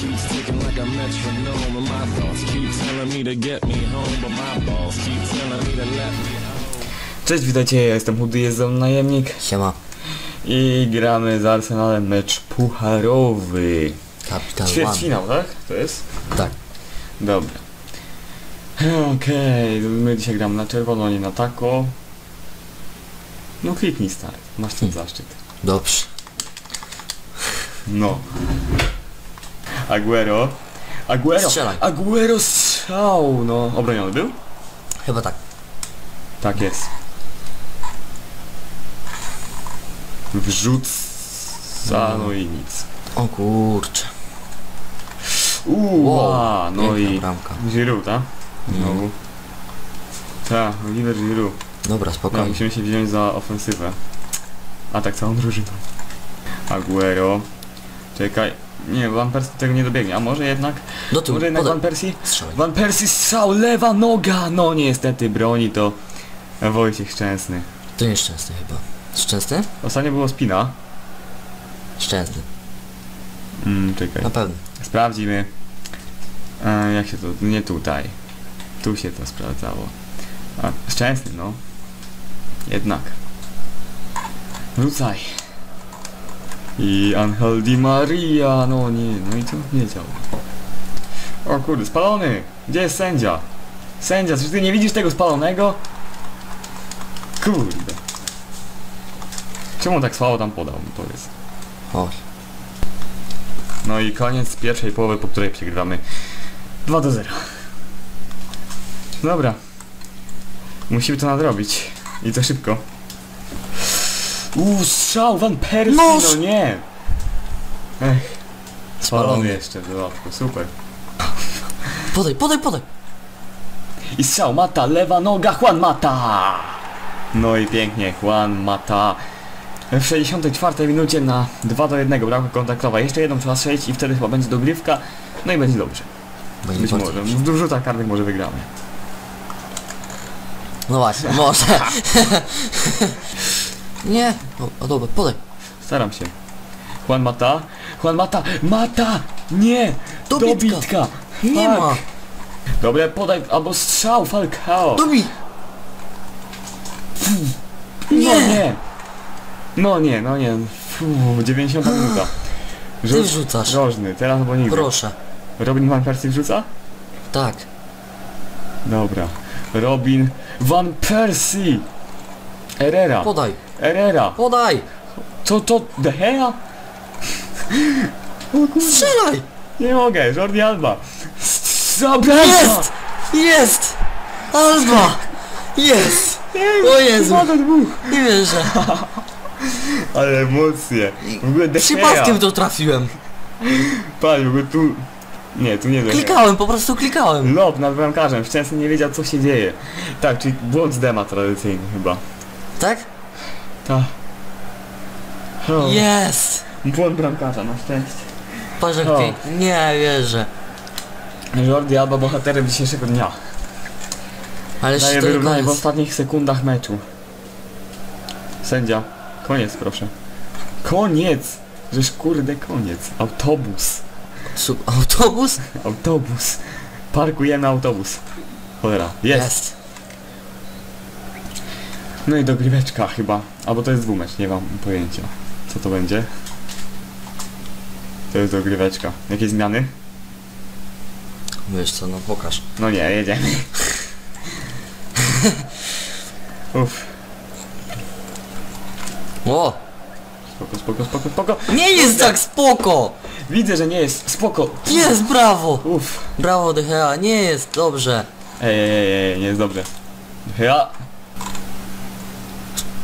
keeps ticking like a metronome, and my thoughts keep telling me to get me home, but my balls keep telling me to let me. Cześć, witajcie, ja jestem Chudy, jest ze mną najemnik Siema. i gramy z Arsenalem mecz pucharowy. Kapital One. Ćwierćfinał, tak? To jest? Tak. Dobra. Okej, my dzisiaj gramy na czerwono, nie na tako. No kliknij stary, masz ten zaszczyt. Dobrze. No. Aguero. Aguero. Strzelaj. Aguero strzał. No, obroniony był? Chyba tak. Tak jest. Wrzut. no i nic. O kurczę. Uuu, Wow, no i bramka. Giroud, tak? Znowu. Tak, Oliver Giroud. Dobra, No, spokojnie. musimy się wziąć za ofensywę. A tak całą drużyną. Aguero. Czekaj. Nie, Van Persie tego nie dobiegnie. A może jednak? Do tyłu, Może jednak podaj. Van Persie? Strzelaj. Van Persie strzał, lewa noga! No niestety broni to Wojciech Szczęsny. To nieszczęsny chyba. Szczęsny? Ostatnio było spina. Szczęsny. Mm, czekaj. Na pewno. Sprawdzimy. E, jak się to... Nie tutaj. Tu się to sprawdzało. A, Szczęsny, no. Jednak. Rzucaj. I Angel Di Maria, no nie, no i to nie działa. O kurde, spalony! Gdzie jest sędzia? Sędzia, czy ty nie widzisz tego spalonego? Kurde. Czemu tak słabo tam podał, mi powiedz. O. No i koniec pierwszej połowy, po której przegrywamy 2 do 0. Dobra. Musimy to nadrobić. I to szybko. Uuu, strzał Van Persie, Noż! no nie! Ech. Spalony jeszcze w dodatku, super. Podaj, podaj, podaj. I strzał Mata, lewa noga, Juan Mata! No i pięknie, Juan Mata. W 64 minucie na 2 do 1 bramka kontaktowa. Jeszcze jedną trzeba strzelić i wtedy chyba będzie dogrywka. No i będzie dobrze. Będzie Być może. W dużo tak karnych może wygramy. No właśnie, może. nie. O, o dobra, podaj. Staram się. Juan Mata. Juan Mata. Mata! Nie! Dobitka. Nie Fuck. ma. Dobre, podaj, albo strzał, Falcao. Dobij. No Nie. nie! No nie, no nie. Fuh, 90 minuta. Ty wrzucasz. Rożny, teraz albo nigdy. Proszę. Robin Van Persie wrzuca? Tak. Dobra. Robin Van Persie! Herrera. Podaj. Herrera. Podaj. Co to? De Gea? Strzelaj. Nie mogę, Jordi Alba. Jest. Jest. Alba. Jest. O Jezu. Nie wierzę. Ale emocje. W ogóle De Gea. Przypadkiem to trafiłem. Patrz, w ogóle tu... Nie, tu nie. Klikałem, po prostu klikałem. Lob nad bramkarzem, Szczęsny nie wiedział co się dzieje. Tak, czyli błąd z dema tradycyjny chyba. Tak? Tak. Jest! Błąd bramkarza, na szczęście. Patrz jak O. pięknie. Nie wierzę. Jordi Alba bohaterem dzisiejszego dnia. Ale Daje wyrównanie w ostatnich sekundach meczu. Sędzia. Koniec proszę. Koniec! Żeż kurde koniec. Autobus. Su- Autobus? Autobus. Parkujemy autobus. Cholera. Jest. No i dogryweczka chyba. Albo to jest dwumecz, nie mam pojęcia. Co to będzie? To jest dogryweczka. Jakie zmiany? Wiesz co, no pokaż. No nie, jedziemy. Uff. O! Spoko, spoko, spoko, spoko. Nie jest tak spoko! Widzę, że nie jest. Spoko. Jest, brawo! Uff. Brawo Gea, nie jest, dobrze. Ej, ej, ej, ej, nie jest dobrze. Ja.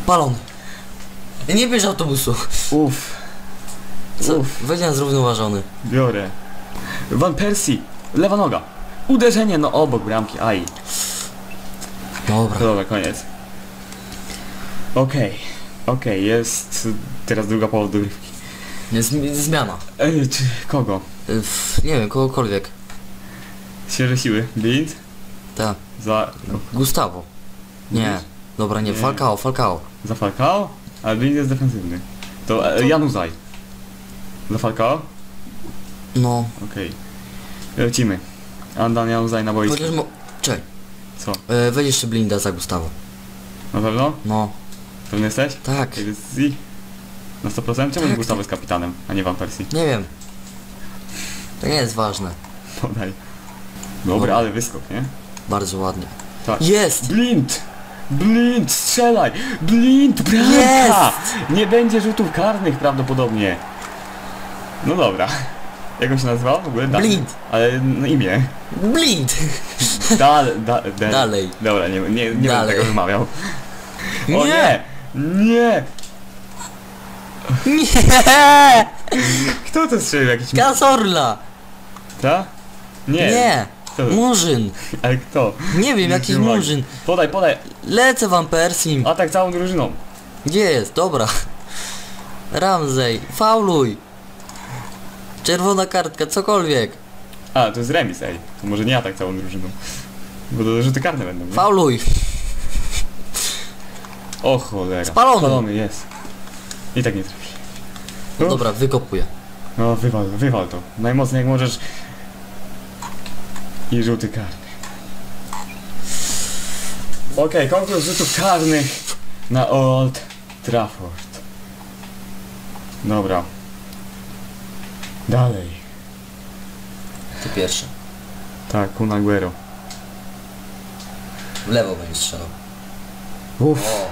Palon. Nie bierz autobusu. Uff. Co? Uff. Wydział zrównoważony. Biorę. Van Persie. Lewa noga. Uderzenie, no obok bramki. Aj. Dobra. Dobra, koniec. Okej. Okej, jest teraz druga połowa dogrywki. Zmi- zmiana. Ej, czy kogo? F- Nie wiem, kogokolwiek. Świeże siły. Blind? Tak. Za... Gustavo. Nie. Dobra, nie, Nie. Falcao, Falcao. Za Falcao? Ale Blind jest defensywny. To, e, Januzaj. Za Falcao? No, Okej. Lecimy. Andan Januzaj na boisku. chociaż mo... Czekaj, Co? e, weź jeszcze blinda za Gustawo. Na pewno? No, Pewny jesteś? tak, Jest? Na 100%? Czemu Tak. Gustaw jest kapitanem, a nie Van Persie? nie wiem. To nie jest ważne. Podaj. Dobra, No. ale wyskok, nie? Bardzo ładnie. Tak. Jest! Blind! Blind, strzelaj! Blind, bramka! Nie będzie rzutów karnych prawdopodobnie. No dobra. Jak on się nazywał w ogóle? Blind. Ale na imię. Blind! Dal, da, da, Dalej. Dobra, nie, nie, nie będę tego wymawiał. O nie! Nie! Nie! Kto to strzelił? Jakiś... Kazorla! Ta? Nie. Nie! Kto? Murzyn! Ale kto? Nie wiem, jakiś murzyn. Podaj, podaj. Lecę wam Persim. Atak całą drużyną. Gdzie jest? Dobra. Ramsey, fauluj! Czerwona kartka, cokolwiek. A, to jest remis, ej. To może nie atak całą drużyną. Bo to rzuty karne będą, nie? Fauluj! O cholera. Spalony. Spalony jest. I tak nie trafi. No. Dobra, wykopuję. No, wywal, wywal to. Najmocniej jak możesz. I rzuty karne. Okej, konkurs rzutów karnych na Old Trafford. Dobra. Dalej. Ty pierwszy. Tak, Kun Aguero. W lewo będziesz strzelał. Uff. O.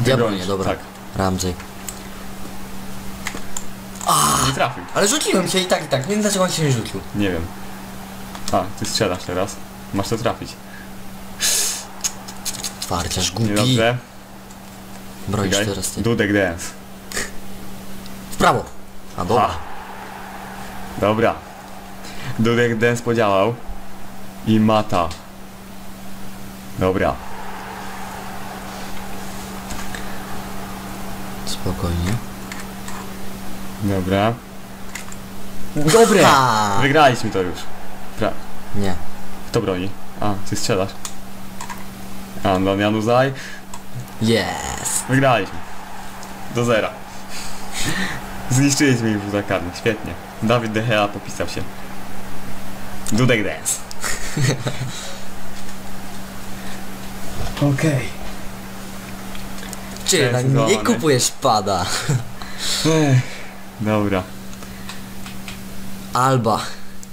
Diablonie, dobra. Tak. Ramsey. Nie trafił. Ale rzuciłem się i tak, i tak. Nie wiem dlaczego on się nie rzucił. Nie wiem. A, ty strzelasz teraz. Masz to trafić. Twardziarz głupi. Niedobrze. Broisz Czekaj. teraz ty. Dudek dance. W prawo. A dobra. Ha. Dobra. Dudek dance podziałał. I mata. Dobra. Spokojnie. Dobra. Dobre! Ha! Wygraliśmy to już. Pra Nie. Kto broni? A, ty strzelasz. A, no Januzaj. Jest. Wygraliśmy. Do zera. Zniszczyliśmy ich rzutach karnych. Świetnie. Dawid De Gea popisał się. Dudek dance. Okej. Czy jednak Jest nie kupujesz pada. Dobra. Alba.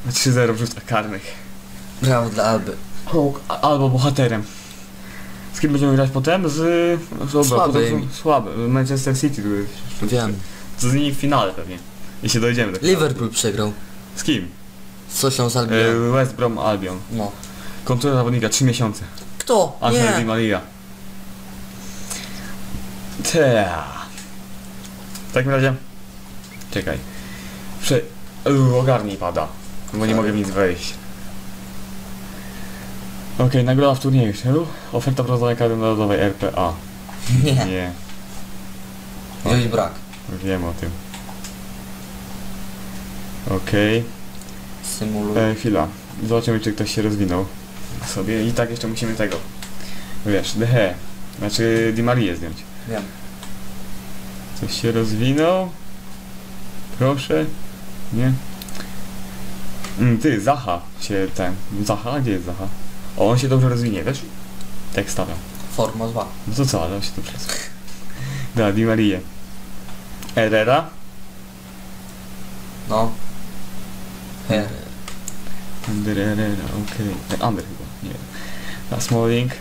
3-0 w rzutach karnych. Brawo dla Alby. O, albo bohaterem. Z kim będziemy grać potem? Z... dobra, Słabymi. potem- Słabe. Manchester City. tu jest. Wiem. To z nimi w finale pewnie. Jeśli dojdziemy do finału. Liverpool przegrał. Z kim? Z Socią z Albion. E, West Brom Albion. No. Kontura zawodnika 3 miesiące. Kto? Angel Di. Maria. Tea. W takim razie... Czekaj. Prze... Uuu, ogarnij pada. Bo nie mogę w nic wejść. Okej, nagroda w turnieju. Oferta prowadzenia kadry narodowej RPA. Nie. Nie, Wziąć brak. wiem o tym. Okej. Symuluj. E, chwila. Zobaczymy, czy ktoś się rozwinął sobie. I tak jeszcze musimy tego. Wiesz, DH. Znaczy Di Marię zdjąć. Wiem. Coś się rozwinął? Proszę? Nie? Mm, ty, Zaha się ten. Zaha? Gdzie jest Zaha? O, on się dobrze rozwinie, wiesz? Tak stawiam. Forma 2. No to co, ale on się dobrze rozwinie. Da, Di Maria. Herrera? No. He. Under Herrera, okej. Okay. Under chyba, nie wiem. Na Smalling.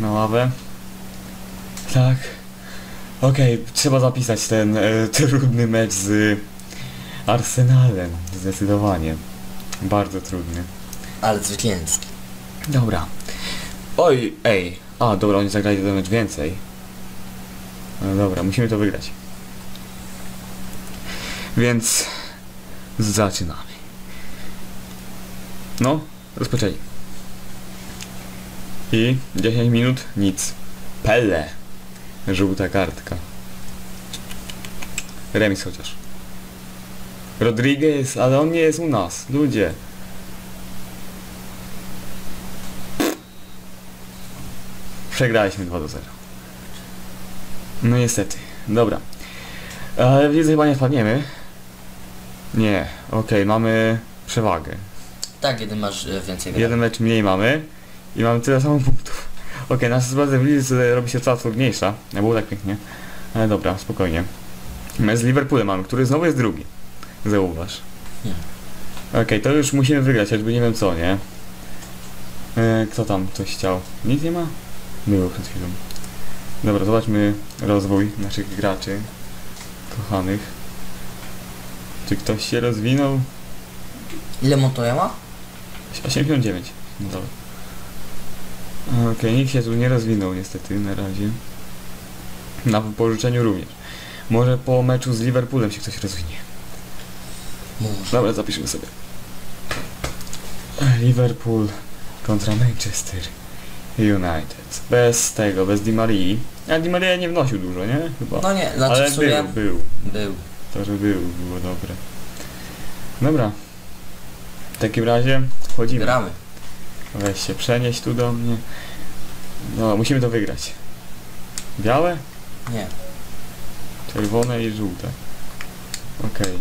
Na ławę. Tak. Okej, trzeba zapisać ten e, trudny mecz z Arsenalem. Zdecydowanie. Bardzo trudny. Ale zwycięski. Dobra. Oj, ej. A, dobra, oni zagrali ten mecz więcej. No dobra, musimy to wygrać. Więc zaczynamy. No, rozpoczęli. I 10 minut nic. Pelle. Żółta kartka. Remis chociaż. Rodriguez, ale on nie jest u nas. Ludzie. Przegraliśmy 2 do 0. No niestety. Dobra. Ale widzę, chyba nie wpadniemy. Nie, okej, mamy przewagę. Tak, jeden masz e, więcej. Jeden mecz mniej mamy i mamy tyle samo punktów. Okej, nasza sytuacja w lidze robi się coraz trudniejsza. Nie było tak pięknie. Ale dobra, spokojnie. My z Liverpoolem mamy, który znowu jest drugi. Zauważ. Okej, to już musimy wygrać, choćby nie wiem co, nie? E, kto tam coś chciał? Nic nie ma? Było przed chwilą. Dobra, zobaczmy rozwój naszych graczy. Kochanych. Czy ktoś się rozwinął? Ile Montoya ma? 89. No dobra. Okej, nikt się tu nie rozwinął niestety na razie. Na wypożyczeniu również. Może po meczu z Liverpoolem się ktoś rozwinie. Może. Dobra, zapiszmy sobie. Liverpool kontra Manchester United. Bez tego, bez Di Marii. A Di Maria nie wnosił dużo, nie? Chyba. No nie, znaczy Ale w sumie był, był. był. To, że był, było dobre. Dobra. W takim razie wchodzimy. Gramy. Weź się przenieść tu do mnie. No, musimy to wygrać. Białe, Nie. czerwone i żółte. Okej.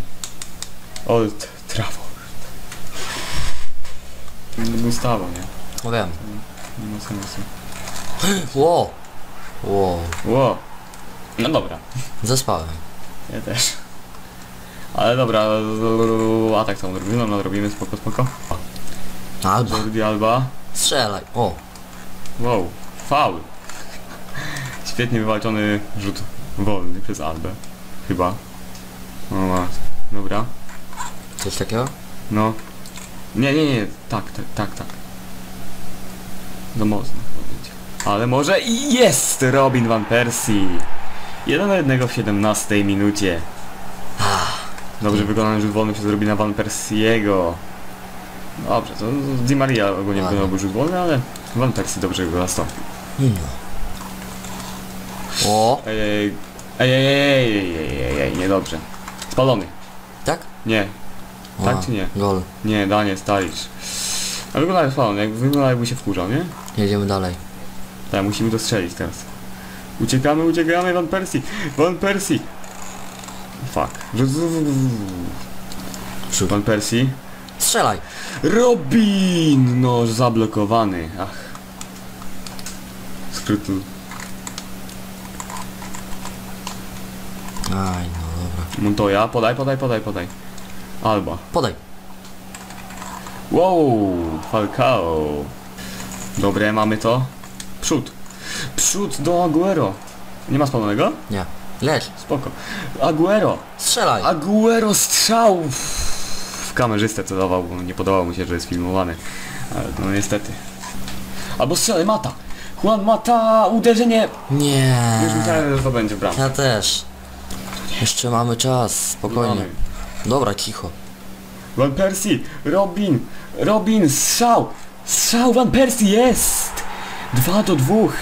Old Trafford. Gustawo, nie? No wiem. Nie ma sensu. Ło! Ło. Ło. No dobra. Zaspałem. Ja też. Ale dobra, atak tą drużyną nadrobimy, spoko, spoko. Alba. Jordi Alba. Strzelaj. O. Wow, faul. Świetnie wywalczony rzut wolny przez Albę. Chyba. O ma. Dobra. Coś takiego? No. Nie, nie, nie, tak, tak, tak, tak. No można powiedzieć. Ale może i jest Robin Van Persie! 1 do 1 w 17 minucie. Ah, dobrze wykonany rzut wolny przez Robina Van Persiego. Dobrze, to Di Maria ogólnie wykonał rzut wolny, ale Van Persie dobrze go zastąpił. O! Ej, ej, ej, ej, ej, ej, ej, ej, niedobrze. Spalony. Tak? Nie, tak czy nie? Gol. nie, Daniel, stalisz. A wygląda jak spalony, jak wygląda jakby się wkurzał, nie? Jedziemy dalej. Tak, musimy to strzelić teraz. Uciekamy, uciekamy, Van Persie! Van Persie! Fuck. Przód. Van Persie. Strzelaj. Robin! No, zablokowany. Ach. Skrytu. Aj, no dobra. Montoya, podaj, podaj, podaj, podaj. Alba. Podaj. Wow, Falcao. Dobre, mamy to. Przód. Przód do Aguero. Nie ma spalonego? Nie. Leć. Spoko. Aguero. Strzelaj. Aguero strzał. W kamerzystę celował, bo nie podobało mu się, że jest filmowany. Ale no niestety. Albo strzelę Mata. Juan Mata, uderzenie. Nie. Już myślałem, że to będzie bramka. Ja też. Jeszcze mamy czas. Spokojnie. Mamy. Dobra, cicho. Van Persie, Robin, Robin, strzał, strzał Van Persie jest! Dwa do dwóch.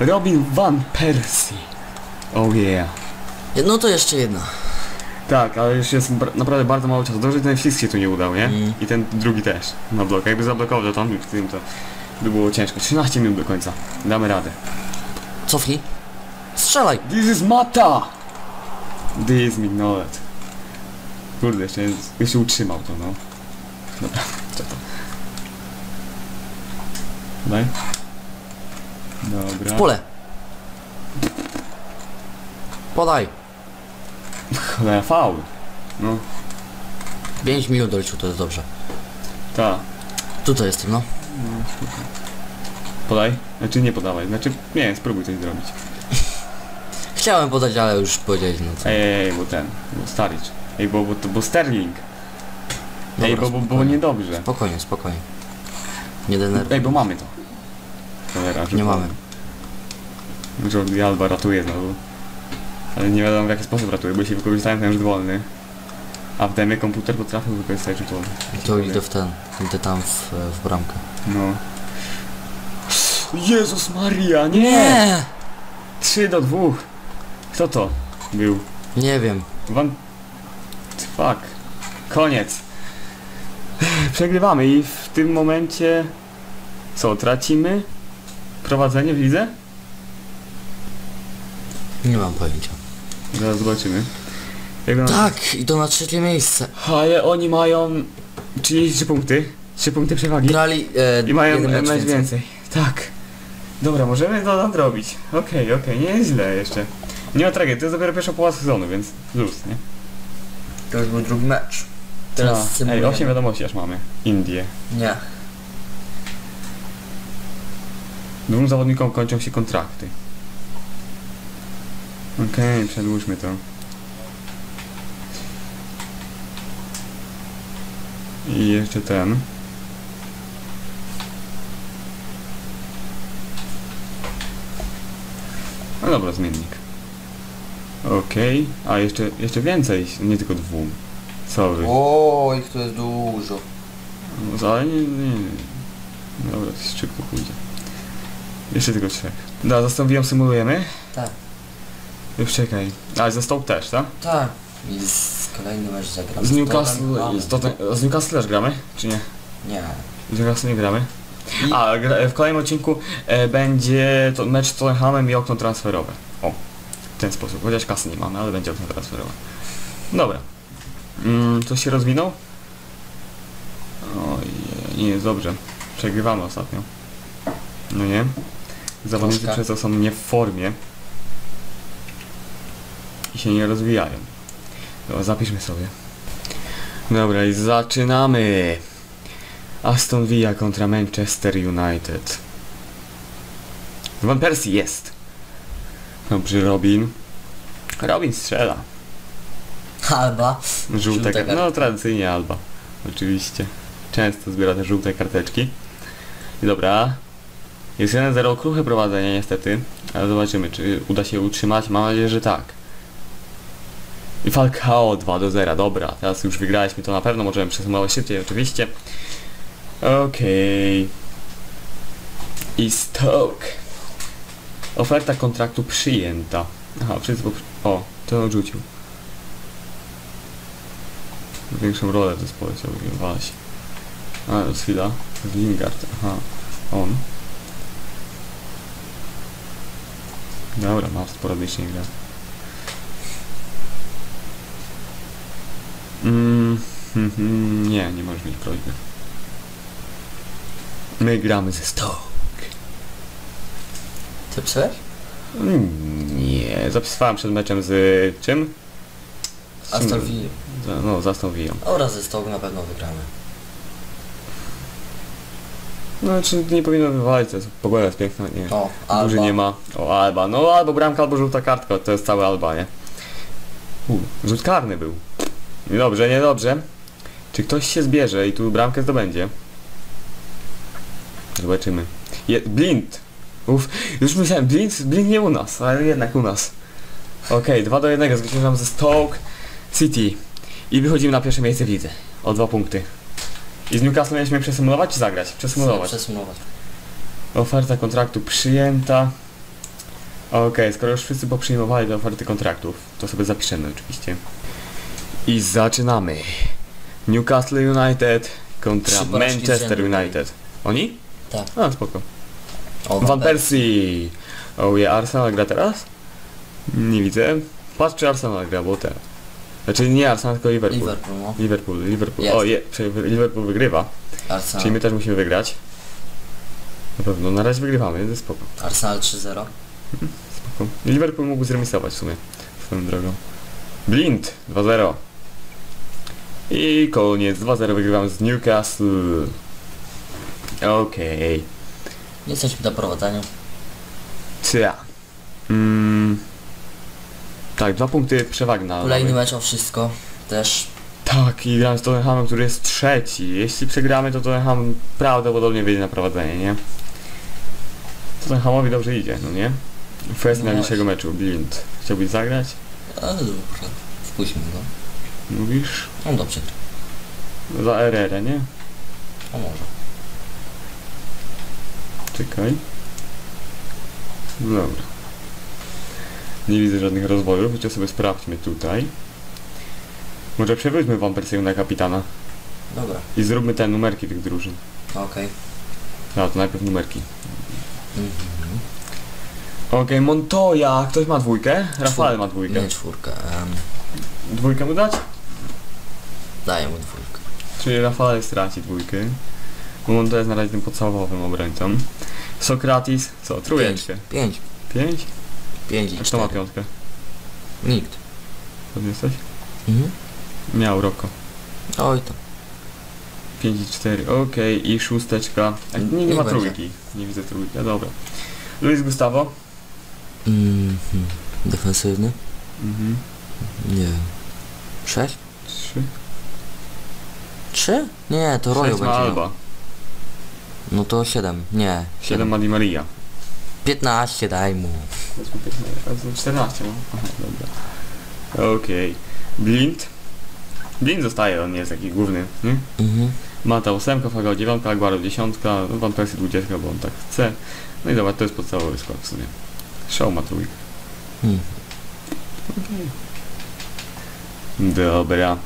Robin Van Persie. Oh yeah. No to jeszcze jedna. Tak, ale już jest naprawdę bardzo mało czasu. Dobrze, że ten wcisk się tu nie udał, nie? Mm. I ten drugi też na blok. Jakby zablokował to tam, w tym to by było ciężko. 13 minut do końca. Damy radę. Cofnij. Strzelaj. This is Mata! This is Mignolet. Kurde, jeszcze, jeszcze utrzymał to, no. Dobra, co to? Daj. Dobra. Pole. Podaj. Cholera, faul. No, 5 minut doliczył, to jest dobrze. ta. Tutaj jestem, no. Podaj. Znaczy nie podawaj. Znaczy, nie, spróbuj coś zrobić. Chciałem podać, ale już powiedziałeś, no co. Ej, ej, ej, bo ten, bo Staricz. Ej, bo, bo, to- bo Sterling. Ej, Dobra, bo, bo, bo spokojnie. niedobrze. Spokojnie, spokojnie. Nie denerwuj. Ej, bo mamy to. Cholera, Nie mamy. Jordi Alba ratuje znowu. Ale nie wiadomo w jaki sposób ratuje, bo jeśli wykorzystałem ten rzut wolny. A w demie komputer potrafił wykorzystać rzut wolny. To idę w ten. Idę tam w, w bramkę. No. Jezus Maria, nie! 3 do 2. Kto to był? Nie wiem. Van... Fuck. Koniec. Przegrywamy i w tym momencie... Co, tracimy? Prowadzenie w lidze? Nie mam pojęcia. Zaraz zobaczymy. Tak, i to na trzecie miejsce. Ale oni mają 33 punkty. 3 punkty przewagi. Grali e, I mają mecz więcej. więcej. Tak. Dobra, możemy to nadrobić. Okej, okej, nie jest źle jeszcze. Nie ma tragedii, to jest dopiero pierwsza połowa sezonu, więc luz, nie? To już był drugi mecz. Teraz Tak. Ej, symulujemy. 8 wiadomości aż mamy. Indie. Nie. Dwóm zawodnikom kończą się kontrakty. Okej, przedłużmy to. I jeszcze ten. No dobra, zmiennik. Okej, a jeszcze, jeszcze więcej, nie tylko dwóm. Sorry. O, ich tu jest dużo. No, ale nie, nie, nie. Dobra, to szybko pójdzie. Jeszcze tylko trzech. Da, zastąpiłem, symulujemy? Tak. Już czekaj. A, ze Stoke też, tak? Tak. I z kolejny mecz zagram. Z Newcastle, Tottenhamem. z, Totten- z Newcastle też gramy? Czy nie? Nie. Z Newcastle nie gramy? I- A, gra, w kolejnym odcinku e, będzie to mecz z Tottenhamem i okno transferowe. W ten sposób. Chociaż kasy nie mamy, ale będzie okno transferowe. Dobra. Mm, coś się rozwinął? Oj, nie jest dobrze. Przegrywamy ostatnio. No nie? Zawodnicy przez to są nie w formie. I się nie rozwijają. Dobra, zapiszmy sobie. Dobra, i zaczynamy! Aston Villa kontra Manchester United. Van Persie jest. Dobrze, Robin. Robin strzela. Alba. Żółte. No tradycyjnie Alba. Oczywiście. Często zbiera te żółte karteczki. I dobra. Jest 1-0 kruche prowadzenie niestety. Ale zobaczymy czy uda się utrzymać. Mam nadzieję, że tak. I Falcao 2 do 0. Dobra, teraz już wygraliśmy to na pewno. Możemy przesumować szybciej oczywiście. Okej. I Stoke. Oferta kontraktu przyjęta. Aha, wszystko... O, to odrzucił. Większą rolę w zespole chciał wygrywać. A, chwila. Lingard, aha. On. Dobra, ma sporadycznie gra. Mm, hmm, hmm, nie, nie możesz mieć prośby. My gramy ze Stoke. Ty pisałeś? Mm, Nie, zapisywałem przed meczem z czym? Z czym? Aston Villa. Za- No, z Aston Villą. Oraz ze Stoke na pewno wygramy. No, czy nie powinno wywalić, to jest, pogoda jest piękna, nie. O, Alba. nie ma. O, Alba. No, albo bramka, albo żółta kartka, to jest cały Alba, nie? U, rzut karny był. Niedobrze, niedobrze. Czy ktoś się zbierze i tu bramkę zdobędzie? Zobaczymy. Je, blind! Uf, już myślałem, blind, blind nie u nas, ale jednak u nas. Okej, 2 do 1, zwyciężam ze Stoke City. I wychodzimy na pierwsze miejsce w lidze. O dwa punkty. I z Newcastle mieliśmy przesymulować czy zagrać? Przesymulować. Przesumować. Oferta kontraktu przyjęta. Okej, skoro już wszyscy poprzyjmowali te oferty kontraktów, to sobie zapiszemy oczywiście. I zaczynamy. Newcastle United kontra Manchester. United. Oni? Tak. A, spoko. O, Van Persie! O, je Arsenal gra teraz? Nie widzę. Patrz czy Arsenal gra, bo teraz. Znaczy nie Arsenal, tylko Liverpool. Liverpool, no. Liverpool, Liverpool. Jest. O, je, Liverpool wygrywa. Arsenal. Czyli my też musimy wygrać. Na pewno, na razie wygrywamy, więc jest spoko. Arsenal 3-0. spoko. Liverpool mógł zremisować w sumie, swoją drogą. Blind 2-0. I koniec, 2-0 wygrywamy z Newcastle. Okej. Nie jesteśmy do prowadzenia. Cia. Mm. Tak, dwa punkty przewagi na Kolejny mecz o wszystko. Też. Tak, i gramy z Tottenhamem, który jest trzeci. Jeśli przegramy, to Tottenham prawdopodobnie wyjdzie na prowadzenie, nie? Tottenhamowi dobrze idzie, no nie? Kwestii No najbliższego meczu, Blind. Chciałbyś zagrać? Ale dobrze. Wpuśćmy go. Mówisz? On dobrze. Za RR, nie? O może. Czekaj. Dobra. Nie widzę żadnych rozwojów, chociaż sobie sprawdźmy tutaj. Może przewróćmy Van Persie'u na kapitana Dobra. i zróbmy te numerki tych drużyn. Okej. A, to najpierw numerki. Mhm. Okej, Montoya! Ktoś ma dwójkę? Rafael ma dwójkę. Nie czwórkę. Um, Dwójkę mu dać? Daję mu dwójkę. Czyli Rafael straci dwójkę. To jest na razie tym podstawowym obrońcą. Sokratis, co? Trójeczkę. Pięć. Pięć? Pięć i A kto ma piątkę? Nikt. To jesteś? Mhm. Miał Roko. Oj tam. 5 i 4, okej, i szósteczka. A nie, nie Niech ma będzie. trójki. Nie widzę trójki, a dobra. Luis Gustavo. Mhm. Defensywny? Mhm. Nie wiem. Sześć? 3. Trzy? Nie, to Rojo 6 będzie ma miał. No to siedem. Nie. 7 ma Di Maria. 15 daj mu. Powiedzmy 15, a to 14 ma. Aha, dobra. Okej. Blind. Blind zostaje, on nie jest taki główny, nie? Mhm. Mata 8, Fago 9, Aguaro 10, no Van Persie 20, bo on tak chce. No i dobra, to jest podstawowy skład w sumie. Show ma trójkę. Hmm. Dobra.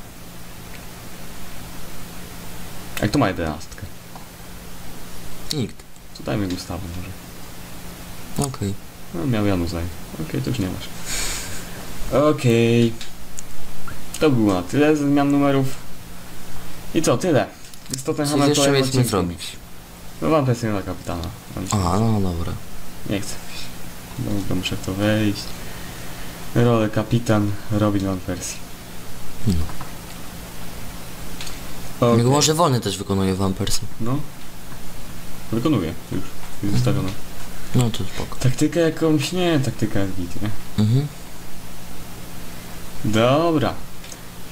A kto ma jedenastkę? Nikt. To dajmy Gustawę może. Okej. No miał Janusz zaj. Okej, to już nie masz. Okej. To było na tyle ze zmian numerów. I co, tyle. Z Tottenhamem jeszcze kolejnym mieliśmy zrobić. No mam presję na kapitana. Aha, no dobra. Nie chcę. Dobra, muszę w to wejść. Rolę kapitan Robin Van Persie. No. Okay. Może wolny też wykonuje Van Persie. No. Wykonuję już. Jest zostawiona. No to spoko. Taktykę jakąś nie, taktyka jest git, nie? Mhm. Dobra.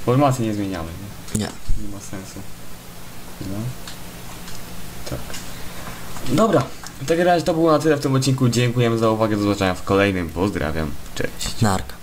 Formacji nie zmieniamy, nie? Nie. Nie ma sensu. No. Tak. Dobra. W takim razie to było na tyle w tym odcinku. Dziękujemy za uwagę. Do zobaczenia w kolejnym. Pozdrawiam. Cześć. Narka.